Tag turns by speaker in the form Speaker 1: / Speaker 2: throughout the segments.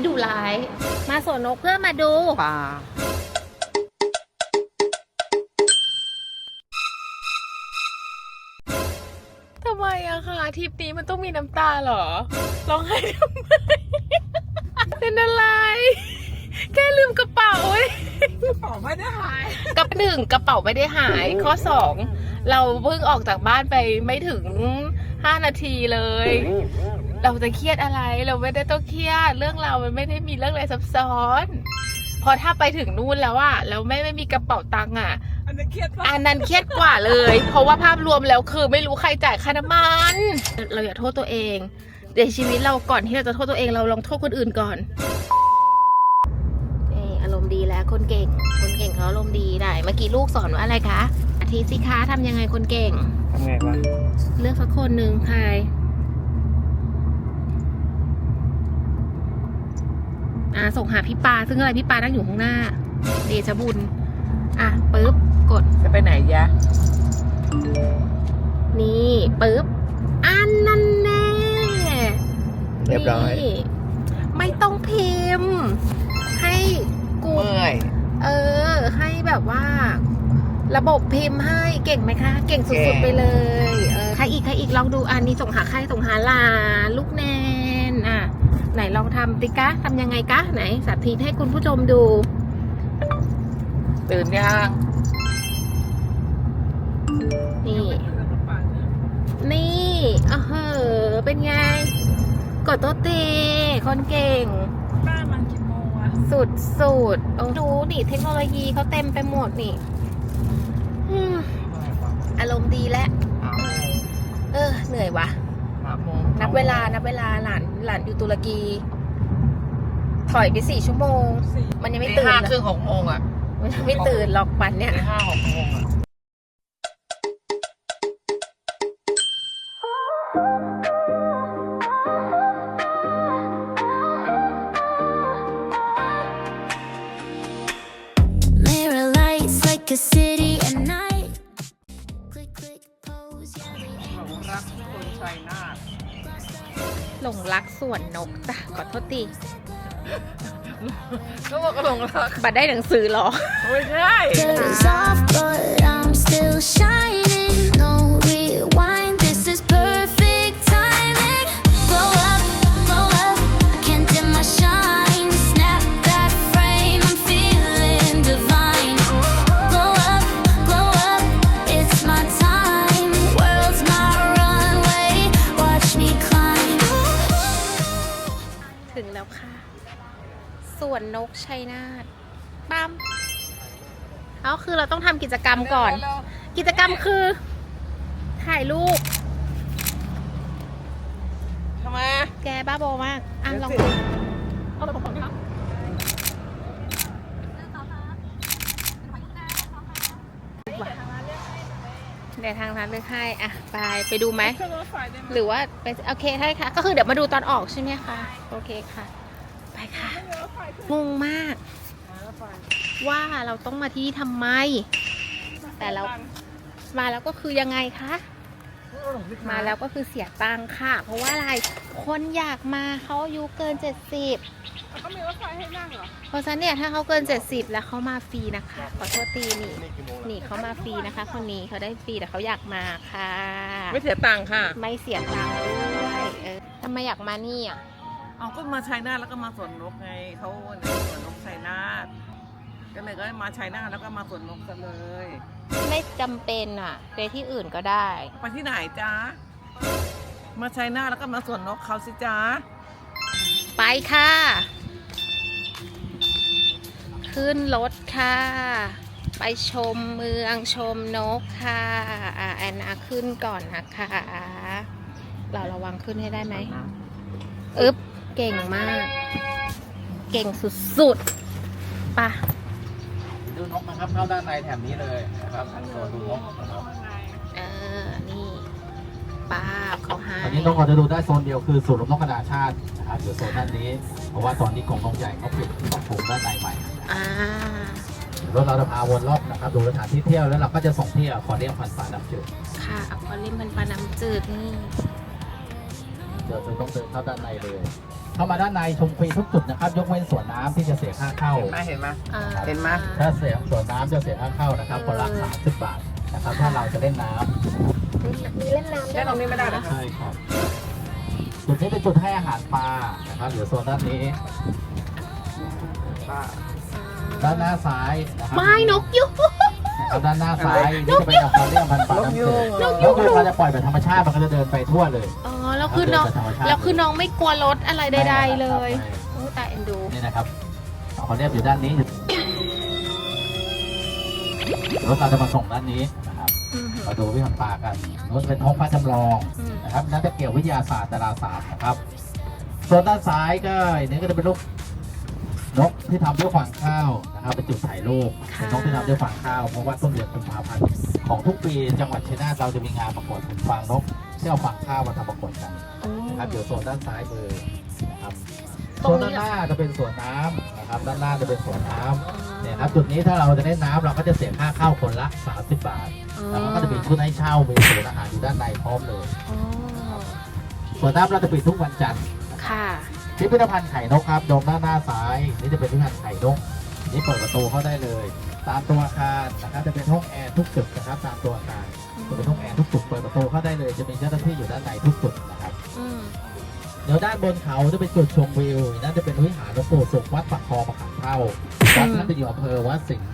Speaker 1: ที่ดุร้าย มาสวนนกเพื่อมาดู
Speaker 2: ปลา
Speaker 3: ทำไมอะคะทริปนี้มันต้องมีน้ำตาเหรอร้องไห้ทำไม เป็นอะไร แค่ลืมกระเป๋าเว้ย
Speaker 2: ของไม่ได้หาย
Speaker 3: กับหนึ่งกระเป๋าไม่ได้หาย ข้อสองเราเพิ่งออกจากบ้านไปไม่ถึง 5 นาทีเลย เราจะเครียดอะไรเราไม่ได้ต้องเครียด เรื่องเรามันไม่ได้มีเรื่องอะไรซับซ้อน พอถ้าไปถึงนู่นแล้วอะแล้วไม่ไม่มีกระเป๋าตังค์อะ
Speaker 2: อันนี้เครียดปะ
Speaker 3: อันนั้นเครียดกว่าเลย เพราะว่าภาพรวมแล้วคือไม่รู้ใครจ่ายค่าน้ำมัน เราอย่าโทษตัวเองในชีวิตเราก่อนที่เราจะโทษตัวเองเราลองโทษคนอื่นก่อนเอออารมณ์ดีแล้วคนเก่ง คนเก่งเขาอารมณ์ดีได้ เมื่อกี้ลูกสอนว่าอะไรคะอาทิตย์สิคะทำยังไงคนเก่ง
Speaker 2: ทำไงวะ
Speaker 3: เลือกสักคนหนึ่งใคร อ่าส่งหาพี่ปาซึ่งอะไรพี่ปานั่งอยู่ข้างหน้า เดชบุญ อะปึ๊บกด
Speaker 2: จะไปไหนยะ
Speaker 3: นี่ปึ๊บอันนั้นแน่
Speaker 2: เรียบร้อย
Speaker 3: นี่ไม่ต้องพิมพ์ ให้กู
Speaker 2: เมื่อย
Speaker 3: เออ ให้แบบว่า ระบบพิมพ์ให้เก่งไหมคะ เก่งสุด
Speaker 2: เก่
Speaker 3: ๆ
Speaker 2: ง
Speaker 3: ไปเลยเออใครอีกใครอีกลองดูอันนี้ส่งหาใครส่งหาหลานลูกแนนอะ ไหนลองทำติกะทำยังไงกะ ไหนสาธิตให้คุณผู้ชมดู
Speaker 2: ตื่นยัง
Speaker 3: นี่ นี่เออเหอะเป็นไง กดโต๊ะเตคนเก่ง
Speaker 2: บ้านมันกี่โมงวะ
Speaker 3: สุดสุดๆโอ้ดูนี่เทคโนโลยีเขาเต็มไปหมดนี่อืมอารมณ์ดีแล้ว เออ เหนื่อยวะ นับเวลานับเวลาหลานหลานอยู่ตุรกี ถอยไปสี่ชั่วโมง มันยังไม่
Speaker 2: ตี
Speaker 3: ตื่น
Speaker 2: ห้า
Speaker 3: เลย
Speaker 2: ครึ่งหกโมงอะ
Speaker 3: มันยังไม่ตื่นหรอกปันเนี่ย
Speaker 2: ตีห้าหกโมงอะ
Speaker 4: Mirror lights
Speaker 3: สวนนกจ้ะขอโทษที
Speaker 2: ก็บอกก็หลงรัก
Speaker 3: บัตรได้หนังสือเหรอ
Speaker 2: ไม่ใช่
Speaker 4: Colors off, but I'm still shining.
Speaker 3: เอาคือเราต้องทำกิจกรรมก่อนกิจกรรมคือ ถ่ายรูป
Speaker 2: ทำไม
Speaker 3: แกบ้าบอมาก อะลอง
Speaker 2: เดี๋ยว
Speaker 3: ดู
Speaker 2: สิ
Speaker 3: เอาไปผมครับเดี๋ยวทางร้านเลือกให้ อะ ไป ไปดูไหม
Speaker 2: ขึ้นรถไฟได้ไหม
Speaker 3: หรือว่าไปโอเคได้ค่ะ ก็คือเดี๋ยวมาดูตอนออกใช่ไหมคะ โอเคค่ะ ไปค่ะงงมาก ว่าเราต้องมาที่นี่ทำไม แต่เรามาแล้วก็คือยังไงคะ มาแล้วก็คือเสียตังค่ะ เพราะว่าอะไร คนอยากมาเขาอายุเกิน 70
Speaker 2: ก็มีรถไฟให้นั่งเหรอ
Speaker 3: เพราะฉะนั้นเนี่ยถ้าเขาเกิน 70 แล้วเขามาฟรีนะคะ ขอโทษตีนี่นี่เขามาฟรีนะคะ คนนี้เขาได้ฟรีแต่เขาอยากมาค่ะ
Speaker 2: ไม่เสียตังค์ค่ะ
Speaker 3: ไม่เสียตังค์ด้วยเออทำไมอยากมานี่อะ
Speaker 2: เอาก็มาชัยนาทแล้วก็มาสวนนกไงเขาเนี่ยสวนนกชัยนาท ก็เลยก็มาชัยนาทแล้วก็มาสวนนกกันเลย
Speaker 3: ไม่จำเป็นอะ ไปที่อื่นก็ได้
Speaker 2: ไปที่ไหนจ๊ะ มาชัยนาทแล้วก็มาสวนนกเขาสิจ๊ะ
Speaker 3: ไปค่ะ ขึ้นรถค่ะ ไปชมเมืองชมนกค่ะอ่าแอนนาขึ้นก่อนนะคะเราระวังขึ้นให้ได้ไหมอึ๊บ เก่งมาก เก่งสุดๆไปะ
Speaker 5: ดูนกนะครับเข้าด้านในแถบนี้เลยนะครับทางโซนดูนกนะครับ
Speaker 3: เออ นี่ป้าบเขาให้
Speaker 5: ตอนนี้นกเราจะดูได้โซนเดียวคือศูนย์รวมนกกระดาษชาตินะครับอยู่โซนด้านนี้ เพราะว่าตอนนี้กรงนกใหญ่เขาปิดปรับปรุงด้านในใหม่
Speaker 3: อ่า
Speaker 5: รถเราจะพาวนรอบนะครับ ดูสถานที่เที่ยวแล้วเราก็จะส่งที่อควาเรียมพันฟ้าน้ำจืด
Speaker 3: ค่ะอควาเรียมเป็นปลาน้ำจืดนี่
Speaker 5: เดี๋ยวจะต้องเดินเข้าด้านในเลย เข้ามาด้านในชมฟรีทุกจุดนะครับ ยกเว้นสวนน้ำที่จะเสียค่าเข้า
Speaker 2: เห็นไหมเห็นไหม
Speaker 3: อ่า
Speaker 2: เห็นไหม
Speaker 5: ถ้าเสียสวนน้ำจะเสียค่าเข้านะครับคนละ30บาทนะครับถ้าเราจะเล่นน้ำ
Speaker 3: มีเล่นน้ำด้
Speaker 2: แค่
Speaker 3: วย
Speaker 2: ตรงนี้ไม่ได้เหรอ
Speaker 5: ใช่ครับจุดนี้เป็นจุดให้อาหารปลานะครับเหลือโซนด้านนี้
Speaker 2: ป้า
Speaker 5: ด้านหน้าซ้ายนะครับ
Speaker 3: ไม่นกยุง
Speaker 5: นะครับด้านหน้าซ้ายนี่จะเป็นอควาเรียมพันธุ์ปลาน้ำจืด
Speaker 3: นก
Speaker 5: น
Speaker 3: ยุ
Speaker 5: ก
Speaker 3: ง
Speaker 5: ยูงเราจะปล่อยแบบธรรมชาติมันก็จะเดินไปทั่วเลย
Speaker 3: อ๋อ แล้วคือน้อง
Speaker 5: เดินไปธรรมชาติ
Speaker 3: แล้วคือน้องไม่กลัวรถอะไรใดๆเลย
Speaker 5: ใช่
Speaker 3: โอ้ตายเอ็นดู
Speaker 5: นี่นะครับอควาเรียมอยู่ด้านนี้รถเราจะมาส่งด้านนี้นะครับ
Speaker 3: อืม
Speaker 5: มาดูวิหารปลากันรถเป็นท้องฟ้าจำลอง
Speaker 3: อืม
Speaker 5: นะครับน่าจะเกี่ยววิทยาศาสตร์ดาราศาสตร์นะครับส่วนด้านซ้ายก็อันนี้ก็จะเป็นรูปนกที่ทำด้วยฟางข้าวนะครับเป็นจุดถ่ายรูปเป็นนกที่ทำด้วยฟางข้าวเพราะว่าต้นเดือนกุมภาพันธ์ของทุกปีจังหวัดชัยนาทเราจะมีงานประกวดหุ่นฟางนก ที่เอาฟางข้าวมาทำประกวดกัน
Speaker 3: โอ้
Speaker 5: นะครับอยู่โซนด้านซ้ายมือนะครับ
Speaker 3: ตร
Speaker 5: โซ
Speaker 3: ง
Speaker 5: น
Speaker 3: นี้
Speaker 5: ด้านหน้าจะเป็นสวนน้ำนะครับด้านหน้าจะเป็นสวนน้ำเนี่ยครับจุดนี้ถ้าเราจะเล่นน้ำเราก็จะเสียค่าเข้าคนละ 30 บาทแล้วก็จะมีชุดให้เช่ามีศูนย์อาหารอยู่ด้านในพร้อมเลย
Speaker 3: อ๋อ
Speaker 5: ส่วนน้ำเราจะปิดทุกวันจันทร์
Speaker 3: ค่ะ
Speaker 5: พิพิธภัณฑ์ไข่นกครับโดมด้านหน้าซ้าย นี่จะเป็นพิพิธภัณฑ์ไข่นกนี่เปิดประตูเข้าได้เลย ตามตัวอาคารนะครับจะเป็นห้องแอร์ทุกจุดนะครับตามตัวอาคารจะ เป็นห้องแอร์ทุกจุดเปิดประตูเข้าได้เลยจะมีเจ้าหน้าที่อยู่ด้านในทุกจุดนะครับ
Speaker 3: อืม
Speaker 5: เดี๋ยวด้านบนเขาจะเป็นจุดชมวิวนั่นจะเป็นวิหารหลวงปู่สุขวัดปักคลองมะขามเท่าวัดท่านจะอยู่อำเภอวัดสิงห์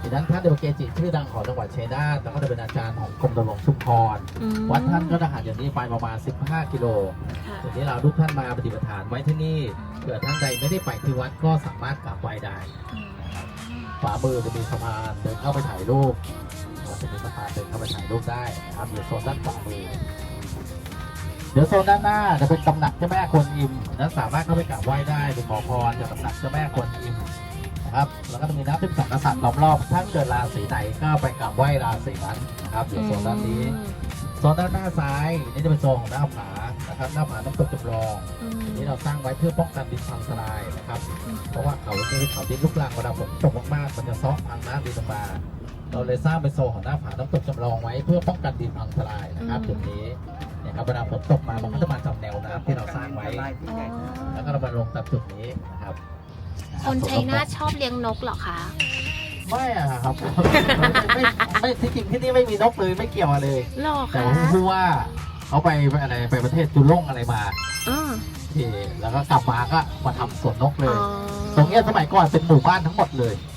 Speaker 5: อีกด้านท่านเดวเกจิชื่อดังของจังหวัดชัยนาทแล้วก็จะเป็นอาจารย์ของกรมตำรวจชุมพร
Speaker 3: อืม
Speaker 5: วัดท่านก็จะห่างจากนี้ไปประมาณ 15 กิโล
Speaker 3: ค่ะ
Speaker 5: ทีนี้เราทุกท่านมาปฏิบัติฐานไว้ที่นี่เผื่อท่านใดไม่ได้ไปที่วัดก็สามารถกราบไหว้ได้ขวามือจะมีสะพานเดินเข้าไปถ่ายรูป เราจะมีสะพานเดินเข้าไปถ่ายรูปได้นะครับอยู่โซนด้านขวามือเดี๋ยวโซนด้านหน้าจะเป็นตำหนักเจ้าแม่กวนอิมนั้นสามารถเข้าไปกราบไหว้ได้ไปขอพรจากตำหนักเจ้าแม่กวนอิมนะครับ แล้วก็จะมีน้ำเป็นสังกษัตริย์ล้อมรอบถ้าเกิดราศีไหนก็ไปกราบไหว้ราศีนั้นนะครับอยู่โซนด้านนี้โซนด้านหน้าซ้ายนี่จะเป็นโซนของหน้าผานะครับหน้าผาน้ำตกจำลองนี้เราสร้างไว้เพื่อป้องกันดินพังทลายนะครับ เพราะว่าเขาจะเป็นเขาดินลุกลางเวลาฝนตกมากๆมันจะซ้อพังน้ำดินลงมา เราเลยสร้างเป็นโซนของหน้าผาน้ำตกจำลองไว้เพื่อป้องกันดินพังทลายนะครับจุดนี้เนี่ยครับเวลาฝนตกมามันก็จะมาจากแนวน้ำที่เราสร้างไว้
Speaker 3: อ๋อ
Speaker 5: แล้วก็เรามาลงตามจุดนี้นะครับ
Speaker 3: คนชัยนาทชอบเลี้ยงนกเหรอคะ
Speaker 5: ไม่อะครับไม่ไม่ที่จริงที่นี่ไม่มีนกเลยไม่เกี่ยวอะไรเลย
Speaker 3: หรอ
Speaker 5: แต่
Speaker 3: คะ
Speaker 5: ว่าผู้ว่าเขาไปอะไรไปประเทศจุลงอะไรมา
Speaker 3: อ๋อ
Speaker 5: ที่แล้วก็กลับมาก็มาทำสวนนกเล
Speaker 3: อ๋
Speaker 5: ย
Speaker 3: อ
Speaker 5: ตรงเนี้ยสมัยก่อนเป็นหมู่บ้านทั้งหมดเลย
Speaker 3: อ่า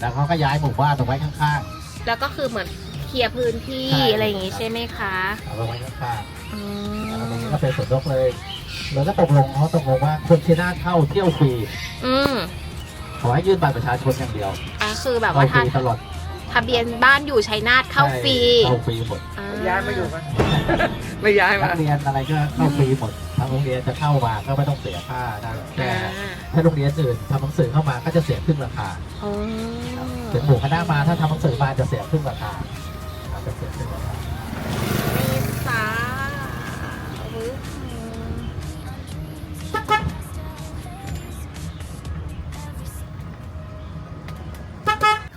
Speaker 5: แล้วเขาก็ย้ายหมู่บ้านตรงไว้ข้าง
Speaker 3: แล้วก็คือเหมือนเคลียร์พื้นที่
Speaker 5: ใช่
Speaker 3: อะไรอย่างงี้ใช่ไหมคะ
Speaker 5: ๆเอาไว้ข้าง
Speaker 3: อื
Speaker 5: ๆแล้วตรง
Speaker 3: ม
Speaker 5: นี้ก็เป็นสวนนกเลยแล้วก็ตกลงเขาตกลงว่าคนที่น่าเข้าเที่ยวฟรี
Speaker 3: อืม
Speaker 5: ขอให้ยื่นบัตรประชาชนอย่างเดียว
Speaker 3: อะคือแบบ
Speaker 5: เข้า
Speaker 3: ว่า
Speaker 5: ฟ
Speaker 3: ถ้า
Speaker 5: รีตลอด
Speaker 3: ทะเบียนบ้านอยู่ชัยนาทเข้าฟรี
Speaker 5: ใช่เข้าฟรีหมด
Speaker 3: อ่
Speaker 2: ย้ายมาอยู่ไหมไม่ย้าย
Speaker 5: นั
Speaker 2: มา
Speaker 5: กเรียนอะไรก็เข้าฟรีหมดทาง โรงเรียนจะเข้ามาก็ไม่ต้องเสียค่านั่นแค่
Speaker 3: อ่า
Speaker 5: ถ้าโรงเรียนอื่นทำหนังสือเข้ามาก็จะเสียครึ่งราคา
Speaker 3: อ๋อ
Speaker 5: เป็นหมู่คณะมาถ้าทำหนังสือมาจะเสียครึ่งราคาครับจะเสียครึ่งราคา
Speaker 3: มีสาวุธ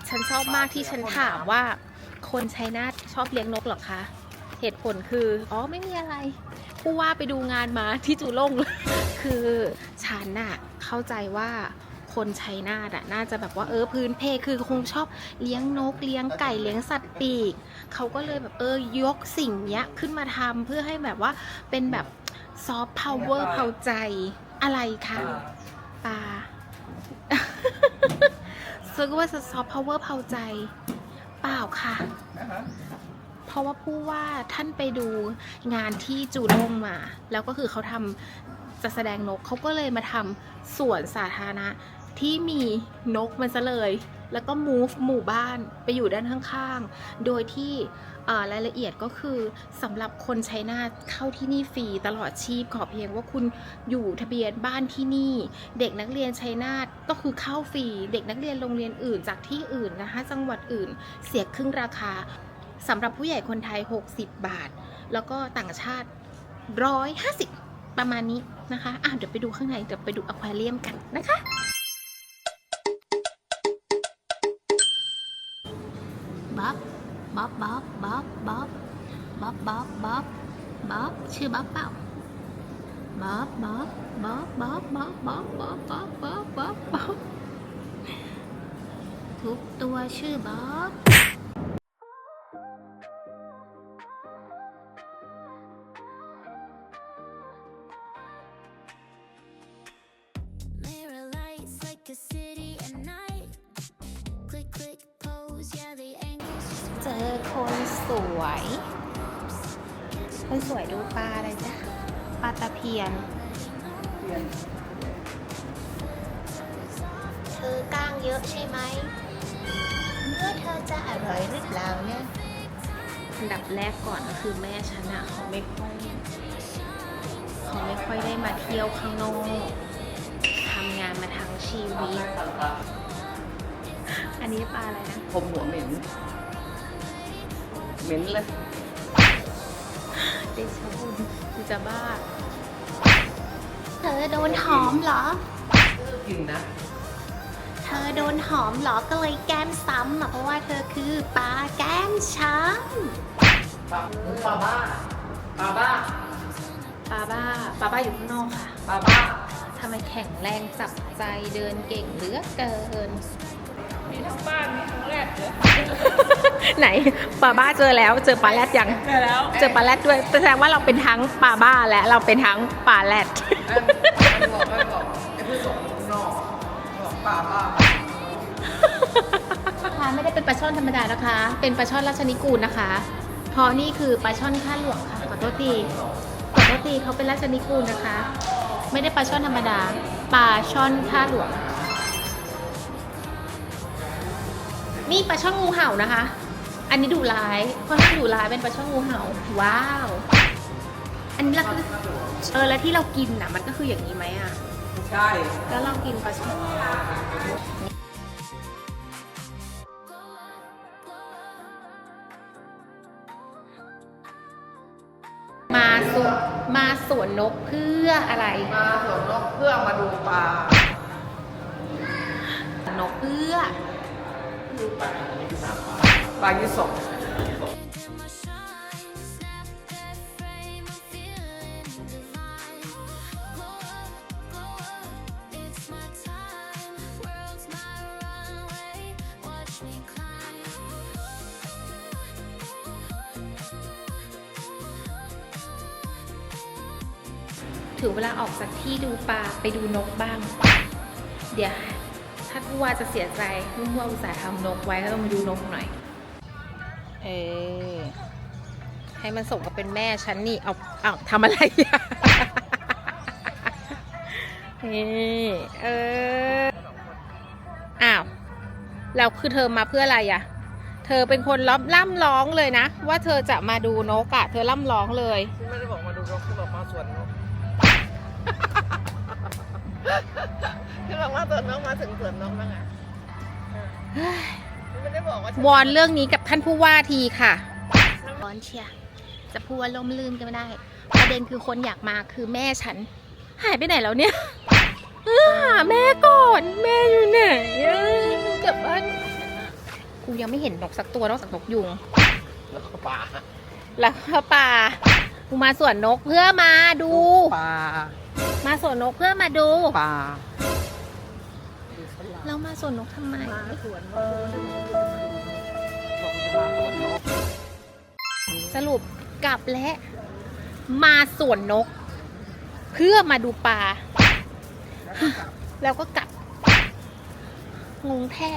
Speaker 3: ฉันชอบมากที่ฉันถามว่า คนชัยนาทชอบเลี้ยงนกเหรอคะ เหตุผลคือ อ๋อ ไม่มีอะไร ผู้ว่าไปดูงานมาที่จุลงคือฉันน่ะเข้าใจว่าคนชัยนาทอะน่าจะแบบว่าเออพื้นเพคือคงชอบเลี้ยงนกเลี้ยงไก่เลี้ยงสัตว์ปีกเขาก็เลยแบบเออยกสิ่งเนี้ยขึ้นมาทำเพื่อให้แบบว่าเป็นแบบซอฟต์พาวเวอร์เผาใจอะไรคะปลาซื้อว่าซอฟต์พาวเวอร์เผาใจ เปล่าค่ะเพ ราะว่าผู้ว่าท่านไปดูงานที่จูลงมา แล้วก็คือเขาทำจะแสดงนกเขาก็เลยมาทำสวนสาธารณะที่มีนกมันซะเลย แล้วก็ move หมู่บ้านไปอยู่ด้านข้างๆ โดยที่รายละเอียดก็คือสำหรับคนใช้นาเข้าที่นี่ฟรีตลอดชีพขอเพียงว่าคุณอยู่ทะเบียนบ้านที่นี่ เด็กนักเรียนชัยนาก็คือเข้าฟรีเด็กนักเรียนโรงเรียนอื่นจากที่อื่นนะคะจังหวัดอื่น เสียครึ่งราคา สำหรับผู้ใหญ่คนไทย 60 บาท แล้วก็ต่างชาติ 150 ประมาณนี้นะคะอะเดี๋ยวไปดูข้างในเดี๋ยวไปดูอควาเรียมกันนะคะ บ๊อบบ๊อบบ๊อบบ๊อบบ๊อบบ๊อบบ๊อบบ๊อบบ๊อบชื่อบ๊อบเปล่าบ๊อบบ๊อบบ๊อบบ๊อบบ๊อบบ๊อบบ๊อบบ๊อบบ๊อบบ๊อบบ๊อบทุกตัวชื่อบ๊อบ เจอคนสวย คนสวยดูปลาอะไรจ้ะปลาตะเพียนเธอกล้างเยอะใช่ไหมเมื่อเธอจะอร่อยหรือเปล่าเนี่ยอันดับแรกก่อนก็คือแม่ฉันอะเขาไม่ค่อยเขาไม่ค่อยได้มาเที่ยวข้างนอกทำงานมาทั้ง ชีวิต อันนี้ปลาอะไรนะ
Speaker 2: ผมหัวเหม็น เหม็นเลย
Speaker 3: เดชะบุญกูจะบ้า เธอโดนหอมเหรอ
Speaker 2: กินนะ
Speaker 3: เธอโดนหอมเหรอ ก็เลยแก้มซ้ำอะเพราะว่าเธอคือปลาแก้มช้
Speaker 2: ปลาปลาบ้าปลาบ้าำ
Speaker 3: ปลาบ้า ปลาบ้าอยู่ข้างนอกค่ะ
Speaker 2: ปลาบ้า
Speaker 3: ทำไมแข็งแรงจับใจเดินเก่งเหลือเกิน
Speaker 2: มีทั้งบ้านมีทั้งแรกเลย
Speaker 3: ไหนปลาบ้าเจอแล้วเจอปลาแรดยัง
Speaker 2: เจอแล้ว
Speaker 3: เจอปลาแรดด้วยแสดงว่าเราเป็นทั้งปลาบ้าและเราเป็นทั้งปลาแรด
Speaker 2: ไม่บอกไม่บอกไอ้เพื่อนส่งข้างนอกบอกปลาบ้า
Speaker 3: นะคะไม่ได้เป็นปลาช่อนธรรมดานะคะ เป็นปลาช่อนราชนิกูลนะคะ เพราะนี่คือปลาช่อนข้าหลวงค่ะขอโทษทีขอโทษทีเขาเป็นราชนิกูลนะคะ ไม่ได้ปลาช่อนธรรมดา ปลาช่อนข้าหลวง นี่ปลาช่อนงูเห่านะคะ อันนี้ดุร้ายค่อนข้างดุร้ายเป็นปลาช่อนงูเห่า ว้าว อันนี้เราเออแล้วที่เรากินน่ะ มันก็คืออย่างนี้ไหมอะ
Speaker 2: ใช่
Speaker 3: แล้วเรากินปลาช่อน สวนนกเพื่ออะไร
Speaker 2: มาสวนนกเพื่อมาดูปลา
Speaker 3: นกเพื่อ
Speaker 2: ปลายี่สก
Speaker 3: ถือเวลาออกจากที่ดูปลาไปดูนกบ้าง เดี๋ยว ถ้าผู้ว่าจะเสียใจผู้ว่าอุตส่าห์ทำนกไว้ก็ต้องมาดูนกหน่อย เออให้มันสมกับเป็นแม่ฉันนี่เอาเอาทำอะไรอะนี่เอออ้าวแล้วคือเธอมาเพื่ออะไรอะ เธอเป็นคนล่ำล่ำร้องเลยนะ ว่าเธอจะมาดูนกอะเธอล่ำร้องเลย
Speaker 2: ที่ไม่ได้บอกมาดูนกที่บอกมาสวนนก ที่บอกว่าสวนนกมาถึงสวนนกแล้วไงที่ไม่ได้บอกว่า
Speaker 3: วอนเรื่องนี้กับท่านผู้ว่าทีค่ะวอนเชียร์จะพูดว่าล่มลื่นก็ไม่ได้ ประเด็นคือคนอยากมาคือแม่ฉัน หายไปไหนแล้วเนี่ยเออหาแม่ก่อน แม่อยู่ไหนเออกลับบ้านกูยังไม่เห็นนกสักตัวนอกจากนกยุง
Speaker 5: แล้วก็ปลา
Speaker 3: แล้วก็ป่ากูมาสวนนกเพื่อมาดู
Speaker 2: ปลา
Speaker 3: มาสวนนกเพื่อมาดู
Speaker 2: ปลา
Speaker 3: แล้วมาสวนนกทำไม
Speaker 2: สวนนกบอกจะมาสวนนก
Speaker 3: สรุปกลับและ มาสวนนก เพื่อมาดูปลา แล้วก็กลับ งงแท้